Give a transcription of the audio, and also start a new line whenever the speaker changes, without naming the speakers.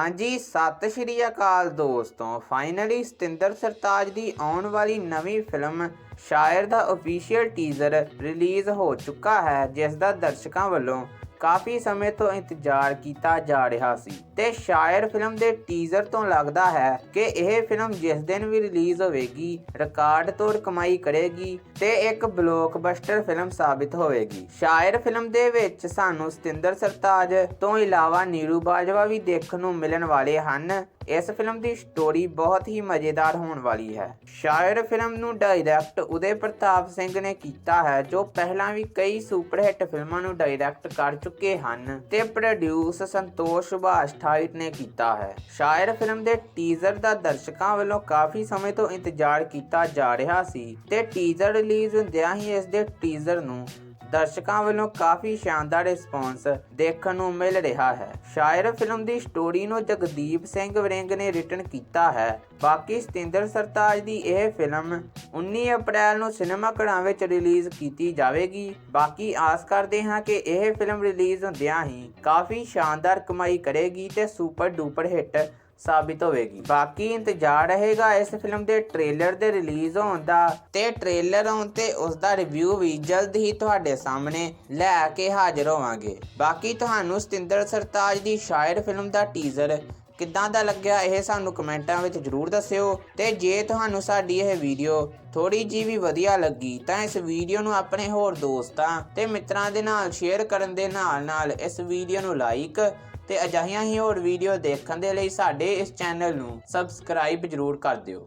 ਹਾਂਜੀ, ਸਤਿ ਸ਼੍ਰੀ ਅਕਾਲ ਦੋਸਤੋ। ਫਾਈਨਲੀ ਸਤਿੰਦਰ ਸਰਤਾਜ ਦੀ ਆਉਣ ਵਾਲੀ ਨਵੀਂ ਫਿਲਮ ਸ਼ਾਇਰ ਦਾ ਅਫੀਸ਼ੀਅਲ ਟੀਜ਼ਰ ਰਿਲੀਜ਼ ਹੋ ਚੁੱਕਾ ਹੈ, ਜਿਸ ਦਾ ਦਰਸ਼ਕਾਂ ਵੱਲੋਂ ਕਾਫੀ ਸਮੇਂ ਤੋਂ ਇੰਤਜ਼ਾਰ ਕੀਤਾ ਜਾ ਰਿਹਾ ਸੀ ਤੇ ਸ਼ਾਇਰ ਫਿਲਮ ਦੇ ਟੀਜ਼ਰ ਤੋਂ ਲੱਗਦਾ ਹੈ ਕਿ ਇਹ ਫਿਲਮ ਜਿਸ ਦਿਨ ਵੀ ਰਿਲੀਜ਼ ਹੋਵੇਗੀ, ਰਿਕਾਰਡ ਤੋੜ ਕਮਾਈ ਕਰੇਗੀ ਤੇ ਇੱਕ ਬਲੋਕਬਸਟਰ ਫਿਲਮ ਸਾਬਿਤ ਹੋਵੇਗੀ। ਸ਼ਾਇਰ ਫਿਲਮ ਦੇ ਵਿੱਚ ਸਾਨੂੰ ਸਤਿੰਦਰ ਸਰਤਾਜ ਤੋਂ ਇਲਾਵਾ ਨੀਰੂ ਬਾਜਵਾ ਵੀ ਦੇਖਣ ਨੂੰ ਮਿਲਣ ਵਾਲੇ ਹਨ। ਇਸ ਫਿਲਮ ਦੀ ਸਟੋਰੀ ਬਹੁਤ ਹੀ ਮਜ਼ੇਦਾਰ ਹੋਣ ਵਾਲੀ ਹੈ। ਸ਼ਾਇਰ ਫਿਲਮ ਨੂੰ ਡਾਇਰੈਕਟ ਉਦੇ ਪ੍ਰਤਾਪ ਸਿੰਘ ਨੇ ਕੀਤਾ ਹੈ, ਜੋ ਪਹਿਲਾਂ ਵੀ ਕਈ ਸੁਪਰ ਹਿੱਟ ਫਿਲਮਾਂ ਨੂੰ ਡਾਇਰੈਕਟ ਕਰ ਚੁੱਕੇ ਹਨ ਤੇ ਪ੍ਰੋਡਿਊਸ ਸੰਤੋਸ਼ ਸੁਭਾਸ਼ ਠਾਈਟ ਨੇ ਕੀਤਾ ਹੈ। ਸ਼ਾਇਰ ਫਿਲਮ ਦੇ ਟੀਜ਼ਰ ਦਾ ਦਰਸ਼ਕਾਂ ਵੱਲੋਂ ਕਾਫੀ ਸਮੇਂ ਤੋਂ ਇੰਤਜ਼ਾਰ ਕੀਤਾ ਜਾ ਰਿਹਾ ਸੀ ਤੇ ਟੀਜ਼ਰ ਰਿਲੀਜ਼ ਹੁੰਦਿਆਂ ਹੀ ਇਸ ਦੇ ਟੀਜ਼ਰ ਨੂੰ ਦਰਸ਼ਕਾਂ ਵੱਲੋਂ ਕਾਫੀ ਸ਼ਾਨਦਾਰ ਰਿਸਪੌਂਸ ਦੇਖਣ ਨੂੰ ਮਿਲ ਰਿਹਾ ਹੈ। ਸ਼ਾਇਰ ਫਿਲਮ ਦੀ ਸਟੋਰੀ ਨੂੰ ਜਗਦੀਪ ਸਿੰਘ ਵਰਿੰਗ ਨੇ ਰਿਟਨ ਕੀਤਾ ਹੈ। ਬਾਕੀ ਸਤਿੰਦਰ ਸਰਤਾਜ ਦੀ ਇਹ ਫਿਲਮ 19 ਅਪ੍ਰੈਲ ਨੂੰ ਸਿਨੇਮਾ ਘਰਾਂ ਵਿੱਚ ਰਿਲੀਜ਼ ਕੀਤੀ ਜਾਵੇਗੀ। ਬਾਕੀ ਆਸ ਕਰਦੇ ਹਾਂ ਕਿ ਇਹ ਫਿਲਮ ਰਿਲੀਜ਼ ਹੁੰਦਿਆਂ ਹੀ ਕਾਫੀ ਸ਼ਾਨਦਾਰ ਕਮਾਈ ਕਰੇਗੀ ਤੇ ਸੁਪਰ ਡੂਪਰ ਹਿੱਟ ਸਾਬਿਤ ਹੋਵੇਗੀ। ਬਾਕੀ ਇੰਤਜ਼ਾਰ ਰਹੇਗਾ ਇਸ ਫਿਲਮ ਦੇ ਟ੍ਰੇਲਰ ਦੇ ਰਿਲੀਜ਼ ਹੋਣ ਦਾ ਤੇ ਟ੍ਰੇਲਰ ਆਉਣ ਤੇ ਉਸ ਦਾ ਰਿਵਿਊ ਵੀ ਜਲਦ ਹੀ ਤੁਹਾਡੇ ਸਾਹਮਣੇ ਲੈ ਕੇ ਹਾਜ਼ਰ ਹੋਵਾਂਗੇ। ਬਾਕੀ ਤੁਹਾਨੂੰ ਸਤਿੰਦਰ ਸਰਤਾਜ ਦੀ ਸ਼ਾਇਰ ਫਿਲਮ ਦਾ ਟੀਜ਼ਰ ਕਿੱਦਾਂ ਦਾ ਲੱਗਿਆ ਇਹ ਸਾਨੂੰ ਕਮੈਂਟਾਂ ਵਿੱਚ ਜਰੂਰ ਦੱਸਿਓ ਤੇ ਜੇ ਤੁਹਾਨੂੰ ਸਾਡੀ ਇਹ ਵੀਡੀਓ ਥੋੜੀ ਜੀ ਵੀ ਵਧੀਆ ਲੱਗੀ ਤਾਂ ਇਸ ਵੀਡੀਓ ਨੂੰ ਆਪਣੇ ਹੋਰ ਦੋਸਤਾਂ ਤੇ ਮਿੱਤਰਾਂ ਦੇ ਨਾਲ ਸ਼ੇਅਰ ਕਰਨ ਦੇ ਨਾਲ ਨਾਲ ਇਸ ਵੀਡੀਓ ਨੂੰ ਲਾਈਕ ਤੇ ਅਜਿਹੀਆਂ ਹੀ ਹੋਰ ਵੀਡੀਓ ਦੇਖਣ ਦੇ ਲਈ ਸਾਡੇ ਇਸ ਚੈਨਲ ਨੂੰ ਸਬਸਕ੍ਰਾਈਬ ਜਰੂਰ ਕਰ ਦਿਓ।